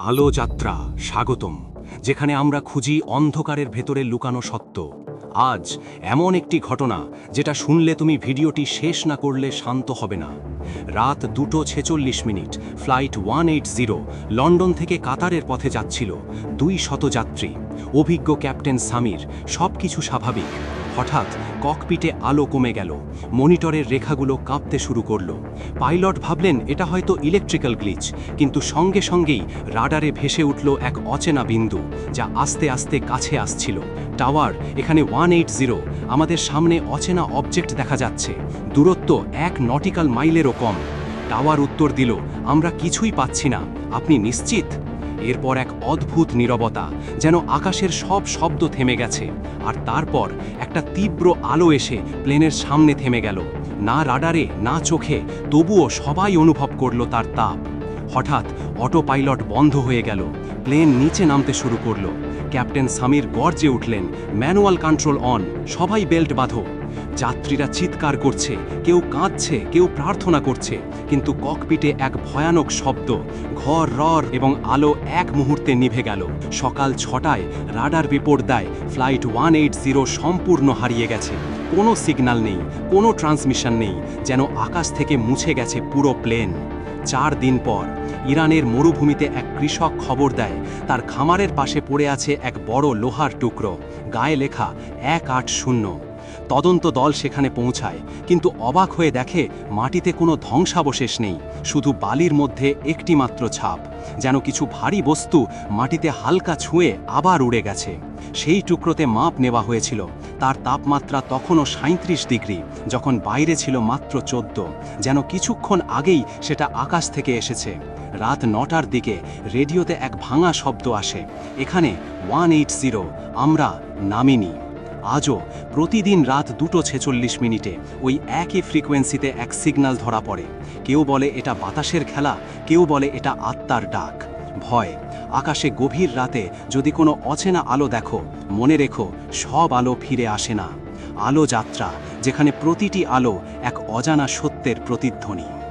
আলো যাত্রা স্বাগতম, যেখানে আমরা খুঁজি অন্ধকারের ভেতরে লুকানো সত্য। আজ এমন একটি ঘটনা যেটা শুনলে তুমি ভিডিওটি শেষ না করলে শান্ত হবে না। রাত দুটো ছেচল্লিশ minute, flight one eight zero, London থেকে কাতারের পথে যাচ্ছিল দুই শত যাত্রী অভিজ্ঞ ক্যাপ্টেন সামির সব কিছু স্বাভাবিক। হঠাৎ ককপিটে আলো কমে গেল। মনিটরের রেখাগুলো কাঁপতে শুরু করল। পাইলট ভাবলেন, এটা হয়তো ইলেকট্রিক্যাল গ্লিচ। কিন্তু সঙ্গে সঙ্গেই রাডারে ভেসে উঠল এক অচেনা বিন্দু, যা আস্তে আস্তে কাছে আসছিল। টাওয়ার, এখানে ওয়ান এইট জিরো, আমাদের সামনে অচেনা অবজেক্ট দেখা যাচ্ছে। দূরত্ব এক নটিক্যাল মাইলেরও কম। টাওয়ার উত্তর দিল, আমরা কিছুই পাচ্ছি না। আপনি নিশ্চিত? এরপর এক অদ্ভুত নীরবতা যেন আকাশের সব শব্দ থেমে গেছে, আর তারপর একটা তীব্র আলো এসে প্লেনের সামনে থেমে গেল। না রাডারে, না চোখে, তবুও সবাই অনুভব করল তার তাপ। হঠাৎ অটো পাইলট বন্ধ হয়ে গেল। প্লেন নিচে নামতে শুরু করল। ক্যাপ্টেন সামির গর্জে উঠলেন, ম্যানুয়াল কন্ট্রোল অন, সবাই বেল্ট বাঁধো। যাত্রীরা চিৎকার করছে, কেউ কাঁদছে, কেউ প্রার্থনা করছে, কিন্তু ককপিটে এক ভয়ানক শব্দ, ঘর রর এবং আলো এক মুহূর্তে নিভে গেল। সকাল ছটায় রাডার রিপোর্ট দেয়, ফ্লাইট ওয়ান এইট জিরো সম্পূর্ণ হারিয়ে গেছে। কোনো সিগন্যাল নেই, কোনো ট্রান্সমিশন নেই, যেন আকাশ থেকে মুছে গেছে পুরো প্লেন। চার দিন পর ইরানের মরুভূমিতে এক কৃষক খবর দেয়, তার খামারের পাশে পড়ে আছে এক বড় লোহার টুকরো। গায়ে লেখা এক আট শূন্য। তদন্ত দল সেখানে পৌঁছায়, কিন্তু অবাক হয়ে দেখে মাটিতে কোনো ধ্বংসাবশেষ নেই, শুধু বালির মধ্যে একটি মাত্র ছাপ, যেন কিছু ভারী বস্তু মাটিতে হালকা ছুঁয়ে আবার উড়ে গেছে। সেই টুকরোতে মাপ নেওয়া হয়েছিল, তার তাপমাত্রা তখনও সাঁত্রিশ ডিগ্রি, যখন বাইরে ছিল মাত্র চোদ্দ, যেন কিছুক্ষণ আগেই সেটা আকাশ থেকে এসেছে। রাত নটার দিকে রেডিওতে এক ভাঙা শব্দ আসে, এখানে ওয়ান এইট জিরো, আমরা নামিনি। আজও প্রতিদিন রাত দুটো ছেচল্লিশ মিনিটে ওই একই ফ্রিকোয়েন্সিতে এক সিগন্যাল ধরা পড়ে। কেউ বলে এটা বাতাসের খেলা, কেউ বলে এটা আত্মার ডাক। ভয়, আকাশে গভীর রাতে যদি কোনো অচেনা আলো দেখো, মনে রেখো সব আলো ফিরে আসে না। আলো যাত্রা, যেখানে প্রতিটি আলো এক অজানা সত্যের প্রতিধ্বনি।